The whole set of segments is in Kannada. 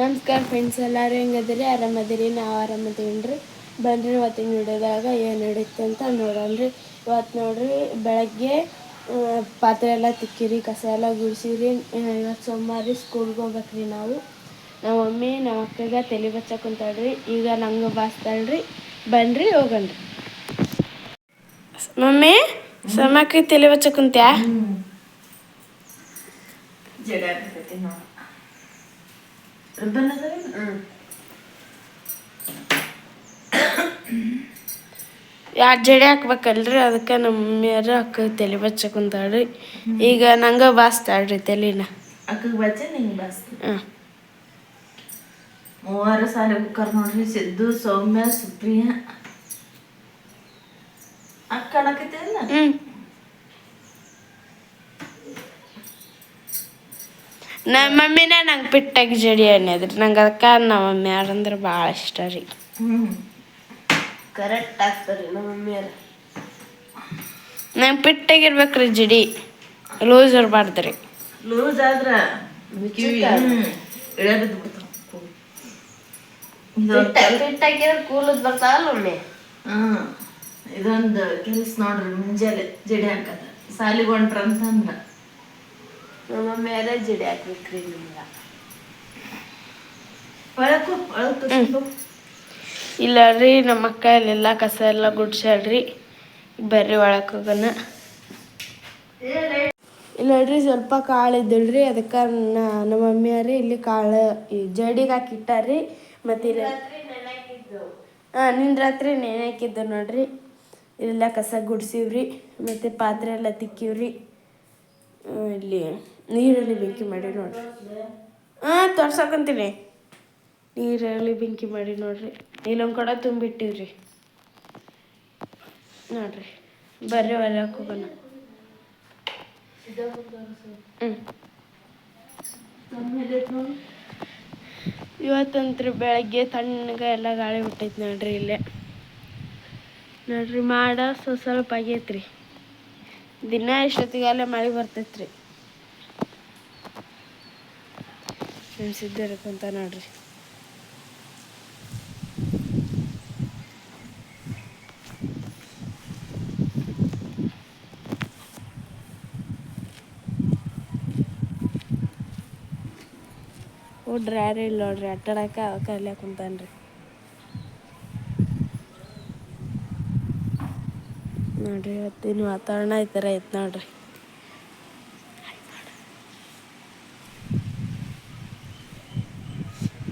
ನಮಸ್ಕಾರ ಫ್ರೆಂಡ್ಸ್ ಎಲ್ಲರೂ ಹೆಂಗದಿರಿ ಆರಾಮದಿರಿ? ನಾವು ಆರಾಮದೇನ್ರಿ ಬನ್ರಿ ಇವತ್ತಿನ ವಿಡಿಯೋದಾಗ ಏನು ನಡೀತು ಅಂತ ನೋಡೋಣ್ರಿ. ಇವತ್ತು ನೋಡ್ರಿ ಬೆಳಗ್ಗೆ ಪಾತ್ರೆ ಎಲ್ಲ ತಿಕ್ಕಿರಿ, ಕಸ ಎಲ್ಲ ಗುಡಿಸಿರಿ. ಇವತ್ತು ಸೋಮವಾರ ಸ್ಕೂಲ್ಗೆ ಹೋಗ್ಬೇಕ್ರಿ ನಾವು. ನಮ್ಮ ಮಮ್ಮಿ ನಮ್ಮ ಅಕ್ಕಗೆ ತಲೆ ಬಚ್ಚಕ್ಕೆ ಕುಂತಾಳ್ರಿ. ಈಗ ನಂಗೆ ಬಾಸ್ತಾಳ್ರಿ. ಬನ್ರಿ, ಹೋಗಣ್ರಿ. ಮಮ್ಮಿ, ಸಮಕ್ಕೆ ತಲೆ ಬಚ್ಚಕ್ಕೆ ಕುಂತ್ಯಾ ಜಡ ಆಗ್ತೈತಿ ನೋಡು ರಿಬ್ಬನ್ ಅದ ಎರಡು ಜಡೆ ಹಾಕ್ಬೇಕಲ್ರಿ? ಅದಕ್ಕೆ ನಮ್ಮ ಮಮ್ಮಿಯರು ಅಕ್ಕ ತಲೆ ಬಚ್ಚ ಕುಂತಾಳ್ರಿ. ಈಗ ನಂಗೆ ಬಾಸ್ತಾಳ್ರಿ ತಲೆನ. ಅಕ್ಕಗೆ ಬಚ್ಚ ನಿಂಗೆ ಬಾಸ್ತಿ ಮೂವಾರು ಸಾಲ ಕುಕ್ಕರ್ ನೋಡ್ರಿ ಸಿದ್ದು ಸೌಮ್ಯ ಸುಪ್ರಿಯ. ಅಕ್ಕ ಅನ್ನಕತ್ತಿಲ್ಲ ಹ್ಞೂ ನಮ್ಮ ಮಮ್ಮಿನ ನಂಗೆ ಪಿಟ್ಟಾಗಿ ಜಡಿ ಅನ್ನದ್ರಿ. ನಂಗೆ ಅದಕ್ಕೆ ನಮ್ಮ ಮಮ್ಮಿ ಯಾರಂದ್ರೆ ಭಾಳ ಇಷ್ಟ ರೀ. ಹ್ಞೂ ಕರೆಕ್ಟ್ ಆಗ್ತಾರೆ ನಮ್ಮ ಮಮ್ಮಿಯರು ನಂಗೆ ಪಿಟ್ಟಾಗಿರ್ಬೇಕ್ರಿ ಜಡಿ. ಲೂಸ್ ಇರಬಾರ್ದು ರೀ. ಲೂಸ್ ಆದ್ರೆ ಇದೊಂದು ಕೂಲದ್ ಬರ್ತಾವಲ್ಲ ಕೆಲ್ಸ ನೋಡ್ರಿ ಮುಂಜಾನೆ ಜಡಿ ಹಾಕದ. ಸಾಲಿಗೆ ಹೊಂಟ್ರಂತಂದ್ರ. ನಮ್ಮ ಮಮ್ಮಿಯರೇ ಜಡಿ ಹಾಕ್ಬೇಕ್ರಿ ನಿಮ್ಗೆ. ಒಳಕು ಒಳಕು ಇಲ್ಲ ರೀ ನಮ್ಮ ಅಕ್ಕ ಇಲ್ಲೆಲ್ಲ ಕಸ ಎಲ್ಲ ಗುಡ್ಸಾಡ್ರಿ ಬರ್ರಿ ಒಳಗೆ ಹೋಗೋಣ. ಇಲ್ಲ ನೋಡ್ರಿ ಸ್ವಲ್ಪ ಕಾಳು ಇದ್ದಳ್ರಿ ಅದಕ್ಕೆ ನಮ್ಮ ಮಮ್ಮಿಯವ್ರಿ ಇಲ್ಲಿ ಕಾಳು ಈ ಜಡಿಗೆ ಹಾಕಿಟ್ಟಾರ್ರಿ. ಮತ್ತು ಇಲ್ಲಿ ಹಾಂ ನಿನ್ನ ರಾತ್ರಿ ನೆನೆ ಹಾಕಿದ್ದು ನೋಡ್ರಿ. ಇಲ್ಲೆಲ್ಲ ಕಸ ಗುಡ್ಸಿವ್ರಿ ಮತ್ತು ಪಾತ್ರೆ ಎಲ್ಲ ತಿಕ್ಕಿವ್ರಿ. ಇಲ್ಲಿ ನೀರಲ್ಲಿ ಬೆಂಕಿ ಮಾಡಿ ನೋಡ್ರಿ. ಹಾಂ, ತೋರ್ಸಕಂತೀನಿ. ನೀರಲ್ಲಿ ಬೆಂಕಿ ಮಾಡಿ ನೋಡ್ರಿ. ಇಲ್ಲೊಂದು ಕಡೆ ತುಂಬಿಟ್ಟಿವ್ರಿ. ನೋಡ್ರಿ. ಬರ್ರಿ ಹೊರಕ್ಕೆ ಹೋಗೋಣ. ಹ್ಞೂ ಇವತ್ತಂತ್ರಿ ಬೆಳಗ್ಗೆ ತಣ್ಣಗೆ ಎಲ್ಲ ಗಾಳಿ ಬಿಟ್ಟೈತಿ ನೋಡ್ರಿ ಇಲ್ಲೇ. ನೋಡ್ರಿ, ಮಾಡ ಸ್ವ ಸ್ವಲ್ಪ ಆಗೈತ್ರಿ. ದಿನ ಎಷ್ಟೊತ್ತಿಗೆ ಅಲ್ಲೇ ಮಳೆ ಬರ್ತೈತ್ರಿ. ನಮ್ಮ ಸಿದ್ಧರಕ್ಕಂತ ನೋಡ್ರಿ. ಹುಡ್ರಿ ಯಾರು ಇಲ್ಲ ನೋಡ್ರಿ ಅಟ್ಟಾಡಕ ಅವಕ್ಕೆ ಅಲ್ಲೇ ಕುಂತಾನ್ರಿ. ನೋಡ್ರಿ, ಇವತ್ತಿನ ವಾತಾವರಣ ಈ ಥರ ಐತೆ ನೋಡ್ರಿ.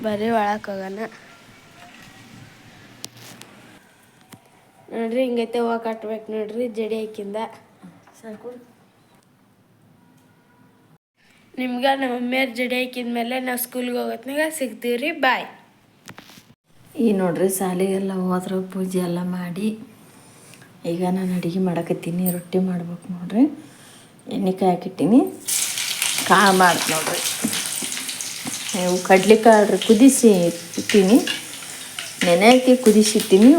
ಬರ್ರಿ ಒಳಕ್ಕೆ ಹೋಗೋಣ ನೋಡ್ರಿ ಹಿಂಗೈತೆ ಹೂವು ಕಟ್ಬೇಕು ನೋಡ್ರಿ ಜಡಿ ಹಾಕಿಂದ. ಸಾಕು ನಿಮ್ಗೆ ನಮ್ಮ ಮಮ್ಮಿಯವ್ರ ಜಡಿ ಹಾಕಿದ್ಮೇಲೆ ನಾವು ಸ್ಕೂಲ್ಗೆ ಹೋಗೋತ್ನಾಗ ಸಿಗ್ತೀವಿ ರೀ ಬಾಯ್ ಈ ನೋಡ್ರಿ ಶಾಲೆಗೆಲ್ಲ ಹೋದ್ರೆ ಪೂಜೆ ಎಲ್ಲ ಮಾಡಿ ಈಗ ನಾನು ಅಡುಗೆ ಮಾಡಕತ್ತೀನಿ ರೊಟ್ಟಿ ಮಾಡ್ಬೇಕು ನೋಡ್ರಿ. ಎಣ್ಣೆ ಹಾಕಿಟ್ಟಿನಿ ಕಾಳು ಮಾಡಿ ನೋಡ್ರಿ. ಕಡ್ಲೆಕಾಳು ಕುದಿಸಿ ಇಟ್ಟೀನಿ. ನೆನೆ ಹಾಕಿ ಕುದಿಸಿಟ್ಟಿನಿ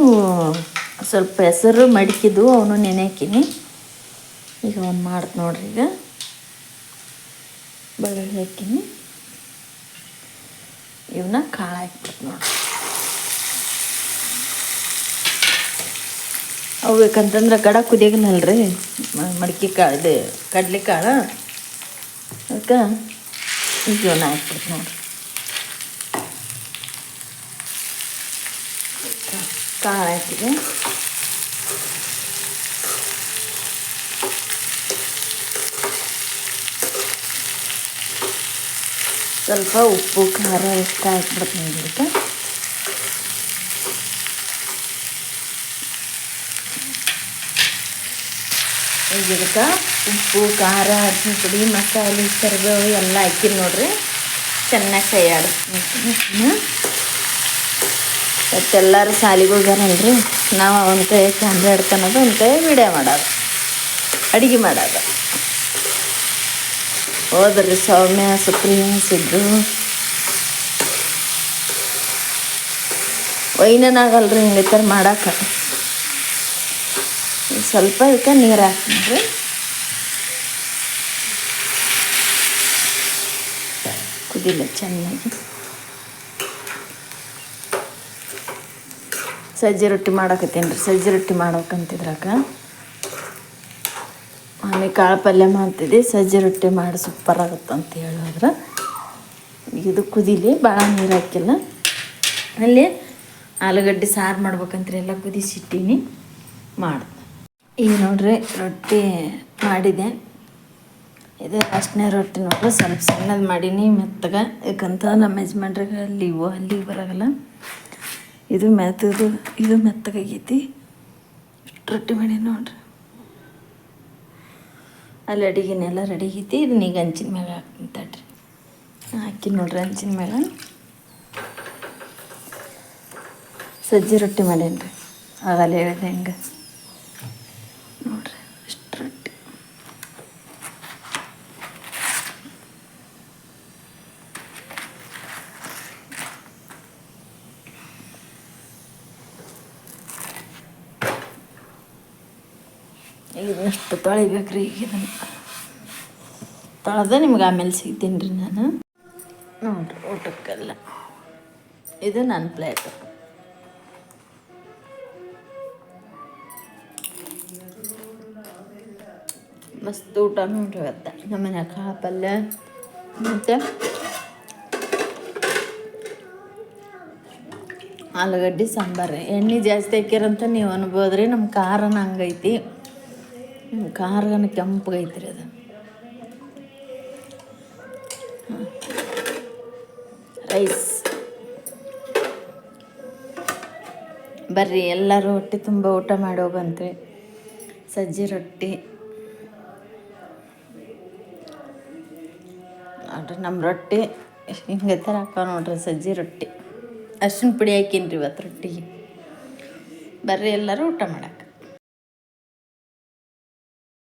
ಸ್ವಲ್ಪ ಹೆಸರು ಮಡಿಕಿದ್ದು ಅವನು ನೆನೆ ಹಾಕಿನಿ ಈಗ ಒಂದು ಮಾಡ್ತು ನೋಡ್ರಿ ಈಗ. ಬೆಳ್ಳುಳ್ಳಿ ಹಾಕಿನಿ. ಇವನ್ನ ಕಾಳು ಹಾಕ್ಬಿಟ್ಟು ನೋಡ್ರಿ ಅವು ಬೇಕಂತಂದ್ರೆ ಗಡ ಕುದಿಯಗನಲ್ರಿ. ಮಡಿಕೆ ಕಾಳು, ಇದು ಕಡ್ಲೆ ಕಾಳು ಅದಕ್ಕೆ ಇವನ್ನ ಹಾಕ್ಬಿಟ್ಟು ನೋಡ್ರಿ. ಹಾಕಿದೆ ಸ್ವಲ್ಪ ಉಪ್ಪು, ಖಾರ ಇಷ್ಟ ಹಾಕ್ಬಿಡ್ತೀನಿ ಈಗ ಉಪ್ಪು, ಖಾರ ಅರಿಶಿನ ಪುಡಿ, ಮಸಾಲೆ ಕರಿಬೇವು ಎಲ್ಲ ಹಾಕಿ ನೋಡ್ರಿ. ಚೆನ್ನಾಗಿ ಕೈ ಮತ್ತೆಲ್ಲರೂ ಶಾಲೆಗೆ ಹೋಗ್ಯಾರಲ್ರಿ? ನಾವು ಅವನ ಕೈ ಕ್ಯಾಮ್ರಾ ಹಿಡ್ಕೊಳೋದು ಒಂದು ಕೈ ವಿಡಿಯೋ ಮಾಡೋದು, ಅಡುಗೆ ಮಾಡೋದು. ಹೋದ್ರಿ ಸೌಮ್ಯ, ಸುಪ್ರಿಯ, ಸಿದ್ದು. ಒಯ್ನಾಗಲ್ರಿ ಹಿಂಗೆ ಥರ ಮಾಡಕ್ಕೆ ಸ್ವಲ್ಪ ಇದಕ್ಕೆ ನೀರು ಹಾಕ್ತೀನಿ ಕುದಿಲ್ಲ ಚೆನ್ನಾಗಿ. ಸಜ್ಜಿ ರೊಟ್ಟಿ ಮಾಡಕತ್ತೀನಿ ರೀ ಸಜ್ಜೆ ರೊಟ್ಟಿ ಮಾಡ್ಬೇಕಂತಿದ್ರಾಗ. ಆಮೇಲೆ ಕಾಳು ಪಲ್ಯ ಮಾಡ್ತಿದ್ದೆ, ಸಜ್ಜೆ ರೊಟ್ಟಿ ಮಾಡಿ ಸೂಪರ್ ಆಗುತ್ತೆ ಅಂತ ಹೇಳಿದ್ರೆ. ಇದು ಕುದೀಲಿ ಭಾಳ ನೀರು ಹಾಕಿಲ್ಲ. ಅಲ್ಲಿ ಆಲೂಗಡ್ಡೆ ಸಾರು ಮಾಡ್ಬೇಕಂತ್ರಿ, ಎಲ್ಲ ಕುದಿಸಿಟ್ಟೀನಿ ಮಾಡಿ ಈಗ ನೋಡ್ರಿ, ರೊಟ್ಟಿ ಮಾಡಿದೆ. ಇದೇ ಅಷ್ಟನೇ ರೊಟ್ಟಿ ನೋಡ್ರಿ, ಸ್ವಲ್ಪ ಸಣ್ಣದು ಮಾಡೀನಿ, ಮೆತ್ತಗೆ. ಯಾಕಂತ ನಮ್ಮ ಯಜಮಾನ್ರಿಗೆ ಅಲ್ಲಿ ಇವು, ಅಲ್ಲಿಗೆ ಬರೋಲ್ಲ ಇದು ಮೆತ್ತದು, ಇದು ಮೆತ್ತಗಾಗೈತಿ. ಇಷ್ಟು ರೊಟ್ಟಿ ಮಾಡಿ ನೋಡ್ರಿ. ಅಲ್ಲಿ ಅಡಿಗೆನೆಲ್ಲ ರೆಡಿ ಆಗೈತಿ. ಇದನ್ನ ಈಗ ಹಂಚಿನ ಮೇಲೆ ಹಾಕ್ತೀನಿ ತಡ್ರಿ. ಹಾಕಿ ನೋಡ್ರಿ ಹಂಚಿನ ಮೇಲೆ ಸಜ್ಜಿ ರೊಟ್ಟಿ ಮಾಡೇನಿ ರೀ ಆಗಲ್ಲ ಹೇಳಿದೆ ಹೆಂಗೆ ನೋಡ್ರಿ ಇಷ್ಟು ರೊಟ್ಟಿ ಇದನ್ನಷ್ಟು ತೊಳಿಬೇಕ್ರಿ ಈಗ ಇದನ್ನು ತೊಳೆದ ನಿಮ್ಗೆ ಆಮೇಲೆ ಸಿಗ್ತೀನಿ ರೀ ನಾನು. ನೋಡ್ರಿ ಊಟಕ್ಕೆಲ್ಲ. ಇದು ನನ್ನ ಪ್ಲೇಟ್ ಮಸ್ತ್ ಊಟ ನೋಡ್ರಿ ಇವತ್ತು. ನಮ್ಮ ಮನ್ಯಾಗ ಕಾಳು ಪಲ್ಯ ಮತ್ತು ಆಲೂಗಡ್ಡೆ ಸಾಂಬಾರು. ಎಣ್ಣೆ ಜಾಸ್ತಿ ಹಾಕ್ಯಾರಂತ ನೀವು ಅನ್ಬೋದ್ರಿ ನಮ್ಮ ಖಾರನ ಹಂಗೈತಿ. ಖಾರನ ಕೆಂಪಗೈತಿ ಅದು. ರೈಸ್. ಬರ್ರಿ, ಎಲ್ಲರೂ ಹೊಟ್ಟೆ ತುಂಬ ಊಟ ಮಾಡಿ ಹೋಗಂತ್ರಿ. ಸಜ್ಜಿ ರೊಟ್ಟಿ. ನೋಡ್ರಿ ನಮ್ಮ ರೊಟ್ಟಿ ಹಿಂಗೆ ಥರ ಹಾಕೋ ನೋಡ್ರಿ, ಸಜ್ಜಿ ರೊಟ್ಟಿ. ಅರ್ಶಿನ ಪುಡಿ ಹಾಕೀನಿ ರೀ ಇವತ್ತು ರೊಟ್ಟಿಗೆ. ಬರ್ರಿ, ಎಲ್ಲರೂ ಊಟ ಮಾಡಕ್ಕೆ